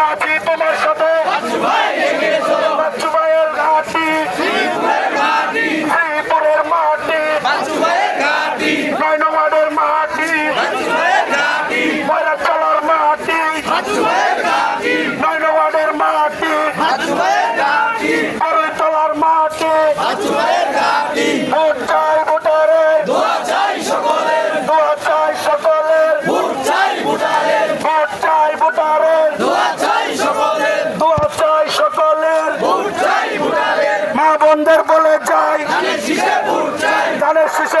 যারা আছে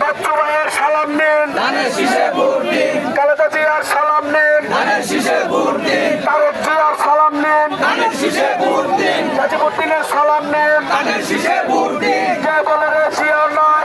বাচ্চুভাইয়ের সালাম নেন। কালেদা জিয়ার সালাম নেন। তারেক জিয়ার সালাম নেন। গাজীবুদ্দিনের সালাম নেন। জয় বলে রে জিয়া নয়।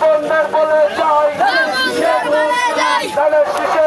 বোনদের বলে যাই। ধানের শীষে